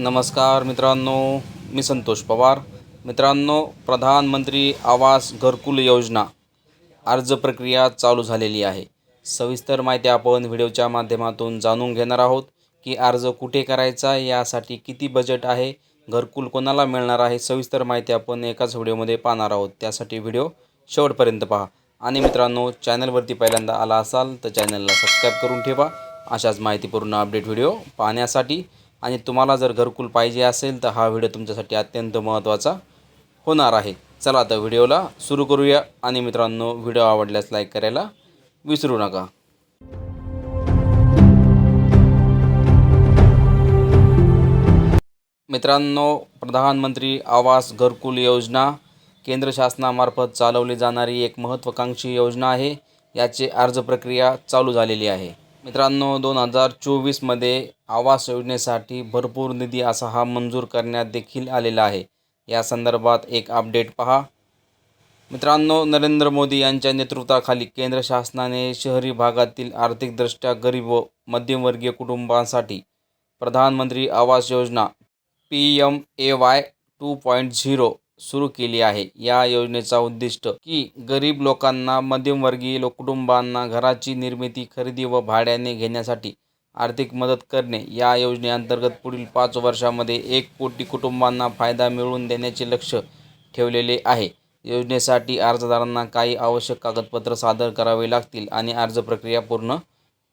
नमस्कार मित्रांनो मी संतोष पवार. मित्रांनो प्रधानमंत्री आवास घरकुल योजना अर्ज प्रक्रिया चालू झालेली आहे. सविस्तर माहिती आपण व्हिडिओच्या माध्यमातून जाणून घेणार आहोत की अर्ज कुठे करायचा यासाठी किती बजेट आहे घरकुल कोणाला मिळणार आहे सविस्तर माहिती आपण एकाच व्हिडिओमध्ये पाहणार आहोत. त्यासाठी व्हिडिओ शेवटपर्यंत पहा. आणि मित्रांनो चॅनलवरती पहिल्यांदा आला असाल तर चॅनलला सबस्क्राईब करून ठेवा. अशाच माहितीपूर्ण अपडेट व्हिडिओ पाहण्यासाठी आणि तुम्हाला जर घरकुल पाहिजे असेल तर हा व्हिडिओ तुमच्यासाठी अत्यंत महत्त्वाचा होणार आहे. चला तर व्हिडिओला सुरू करूया आणि मित्रांनो व्हिडिओ आवडल्यास लाईक करायला विसरू नका. मित्रांनो प्रधानमंत्री आवास घरकुल योजना केंद्र शासनामार्फत चालवली जाणारी एक महत्त्वाकांक्षी योजना आहे. याची अर्ज प्रक्रिया चालू झालेली आहे. मित्रांनो दोन हजार चोवीसमध्ये आवास योजनेसाठी भरपूर निधी असा हा मंजूर करण्यात देखील आलेला आहे. या संदर्भात एक अपडेट पहा. मित्रांनो नरेंद्र मोदी यांच्या नेतृत्वाखाली केंद्र शासनाने शहरी भागातील आर्थिकदृष्ट्या गरीब व मध्यमवर्गीय कुटुंबांसाठी Pradhanmantri Awas Yojana P M A Y two point zero सुरू केली आहे. या योजनेचा उद्दिष्ट की गरीब लोकांना मध्यमवर्गीय लोक कुटुंबांना घराची निर्मिती खरेदी व भाड्याने घेण्यासाठी आर्थिक मदत करणे. या योजनेअंतर्गत पुढील पाच वर्षामध्ये एक कोटी कुटुंबांना फायदा मिळवून देण्याचे लक्ष ठेवलेले आहे. योजनेसाठी अर्जदारांना काही आवश्यक कागदपत्र सादर करावे लागतील आणि अर्ज प्रक्रिया पूर्ण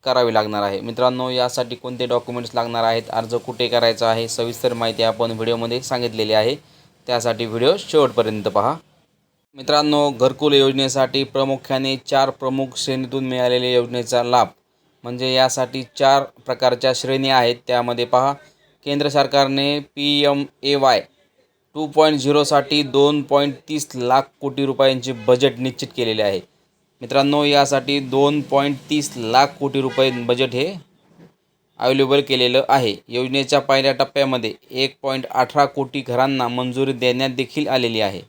करावी लागणार आहे. मित्रांनो यासाठी कोणते डॉक्युमेंट्स लागणार आहेत? अर्ज कुठे करायचा आहे? सविस्तर माहिती आपण व्हिडिओमध्ये सांगितलेली आहे. त्यासाठी व्हिडिओ शेवटपर्यंत पहा. मित्रांनो घरकुल योजनेसाठी प्रामुख्याने चार प्रमुख श्रेणीतून मिळालेल्या योजनेचा लाभ म्हणजे यासाठी चार प्रकारच्या श्रेणी आहेत त्यामध्ये पहा. केंद्र सरकारने P M A Y two point झिरोसाठी दोन पॉईंट तीस लाख कोटी रुपयांचे बजेट निश्चित केलेले आहे. मित्रांनो यासाठी दोन पॉईंट तीस लाख कोटी रुपये बजेट हे अवेलेबल केलेलं आहे. योजनेच्या पहिल्या टप्प्यामध्ये एक पॉईंट अठरा कोटी घरांना मंजुरी देण्यात देखील आलेली आहे.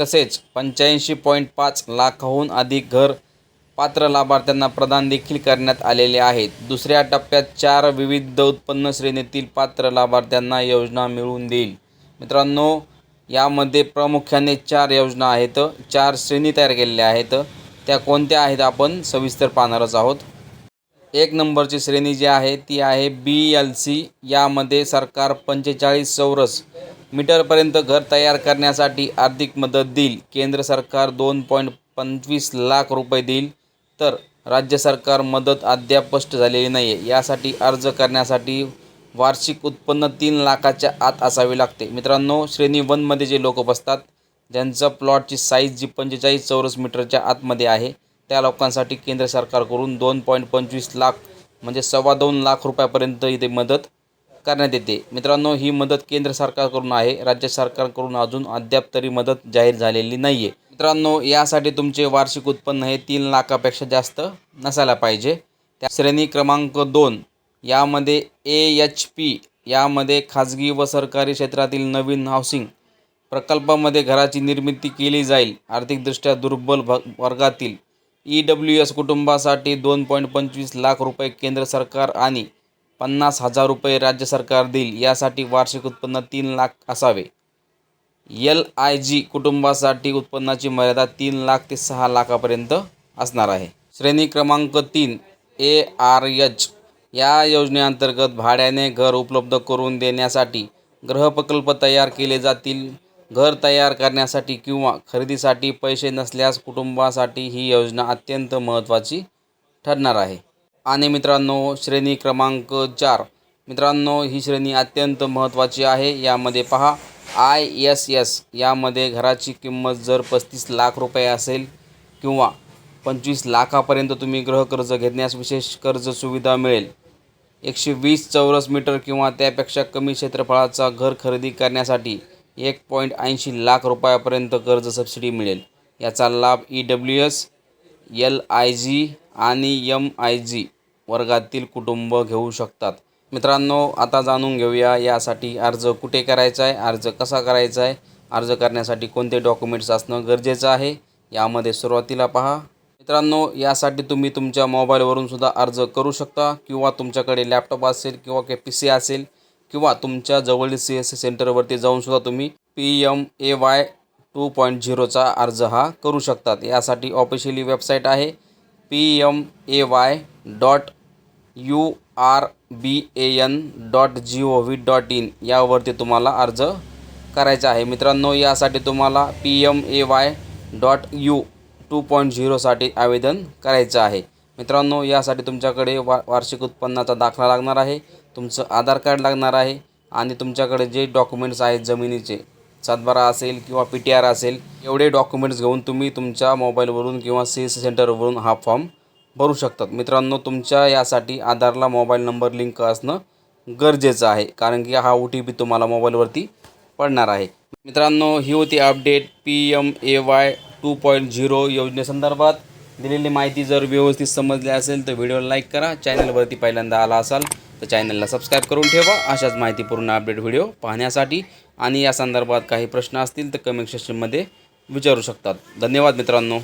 तसेच पंच्याऐंशी पॉईंट पाच लाखाहून अधिक घर पात्र लाभार्थ्यांना प्रदान देखील करण्यात आलेले आहेत. दुसऱ्या टप्प्यात चार विविध उत्पन्न श्रेणीतील पात्र लाभार्थ्यांना योजना मिळवून देईल. मित्रांनो यामध्ये प्रामुख्याने चार योजना आहेत. चार श्रेणी तयार केलेल्या आहेत. त्या कोणत्या आहेत आपण सविस्तर पाहणारच आहोत. एक नंबरची श्रेणी जी आहे ती आहे बी एल सी यामध्ये सरकार पंचेचाळीस चौरस मीटरपर्यंत घर तयार करण्यासाठी आर्थिक मदत देईल. केंद्र सरकार दोन पॉईंट पंचवीस लाख रुपये देईल. तर राज्य सरकार मदत अद्याप स्पष्ट झालेली नाही आहे यासाठी अर्ज करण्यासाठी वार्षिक उत्पन्न तीन लाखाच्या आत असावे लागते. मित्रांनो श्रेणी वनमध्ये जे लोक बसतात ज्यांचं प्लॉटची साईज जी पंचेचाळीस चौरस मीटरच्या आतमध्ये आहे त्या लोकांसाठी केंद्र सरकारकडून दोन पॉईंट पंचवीस लाख म्हणजे सव्वा दोन लाख रुपयापर्यंत इथे मदत करण्यात येते. मित्रांनो ही मदत केंद्र सरकारकडून आहे. राज्य सरकारकडून अजून अद्याप तरी मदत जाहीर झालेली नाही आहे मित्रांनो यासाठी तुमचे वार्षिक उत्पन्न हे तीन लाखापेक्षा जास्त नसायला पाहिजे. त्या श्रेणी क्रमांक दोन यामध्ये ए एच पी यामध्ये खाजगी व सरकारी क्षेत्रातील नवीन हाऊसिंग प्रकल्पामध्ये घराची निर्मिती केली जाईल. आर्थिकदृष्ट्या दुर्बल भ वर्गातील ई डब्ल्यू एस कुटुंबासाठी दोन पॉईंट पंचवीस लाख रुपये केंद्र सरकार आणि पन्नास हजार रुपये राज्य सरकार देईल यासाठी वार्षिक उत्पन्न तीन लाख असावे. एल आय जी कुटुंबासाठी उत्पन्नाची मर्यादा तीन लाख ते सहा लाखापर्यंत असणार आहे. श्रेणी क्रमांक तीन ए आर एच या योजनेअंतर्गत भाड्याने घर उपलब्ध करून देण्यासाठी गृहप्रकल्प तयार केले जातील. घर तयार करण्यासाठी किंवा खरेदीसाठी पैसे नसल्यास कुटुंबासाठी ही योजना अत्यंत महत्त्वाची ठरणार आहे. आणि मित्रांनो श्रेणी क्रमांक चार. मित्रांनो ही श्रेणी अत्यंत महत्त्वाची आहे. यामध्ये पहा आय एस एस यामध्ये घराची किंमत जर पस्तीस लाख रुपये असेल किंवा पंचवीस लाखापर्यंत तुम्ही गृहकर्ज घेण्यास विशेष कर्ज सुविधा मिळेल. एकशे वीस चौरस मीटर किंवा त्यापेक्षा कमी क्षेत्रफळाचा घर खरेदी करण्यासाठी एक पॉईंट ऐंशी लाख रुपयापर्यंत कर्ज सबसिडी मिळेल. याचा लाभ E W S L I G आणि यम आय जी वर्गातील कुटुंब घेऊ शकतात. मित्रांनो आता जाणून घेऊया यासाठी अर्ज कुठे करायचा आहे अर्ज कसा करायचा आहे अर्ज करण्यासाठी कोणते डॉक्युमेंट्स असणं गरजेचं आहे यामध्ये सुरुवातीला पहा. मित्रांनो यासाठी तुम्ही तुमच्या मोबाईलवरून सुद्धा अर्ज करू शकता किंवा तुमच्याकडे लॅपटॉप असेल किंवा के पी सी असेल किंवा तुमच्या जवळील सी एस सी सेंटरवरती जाऊनसुद्धा तुम्ही P M A Y two point झिरोचा अर्ज हा करू शकतात. यासाठी ऑफिशियली वेबसाईट आहे P M A Y dot U R B A N dot G O V dot in. यावरती तुम्हाला अर्ज करायचा आहे. मित्रांनो यासाठी तुम्हाला P M A Y dot U two point झिरोसाठी आवेदन करायचं आहे. मित्रांनो यासाठी तुमच्याकडे वा वार्षिक उत्पन्नाचा दाखला लागणार आहे. तुमचं आधार कार्ड लागणार आहे आणि तुमच्याकडे जे डॉक्युमेंट्स आहेत जमिनीचे सातबारा असेल किंवा पी टी आर असेल एवढे डॉक्युमेंट्स घेऊन तुम्ही तुमच्या मोबाईलवरून किंवा सी एस सेंटरवरून हा फॉर्म भरू शकतात. मित्रांनो तुमच्या यासाठी आधारला मोबाईल नंबर लिंक असणं गरजेचं आहे कारण की हा ओ टी पी तुम्हाला मोबाईलवरती पडणार आहे. मित्रांनो ही होती update P M A Y two point zero योजनेसंदर्भात दिलेली माहिती जर व्यवस्थित समजली असेल तर व्हिडिओला लाईक करा. चॅनलवरती पहिल्यांदा आला असाल तर चॅनलला सबस्क्राईब करून ठेवा. अशाच माहितीपूर्ण अपडेट व्हिडिओ पाहण्यासाठी आणि या संदर्भात काही प्रश्न असतील तर कमेंट सेक्शनमध्ये विचारू शकतात. धन्यवाद मित्रांनो.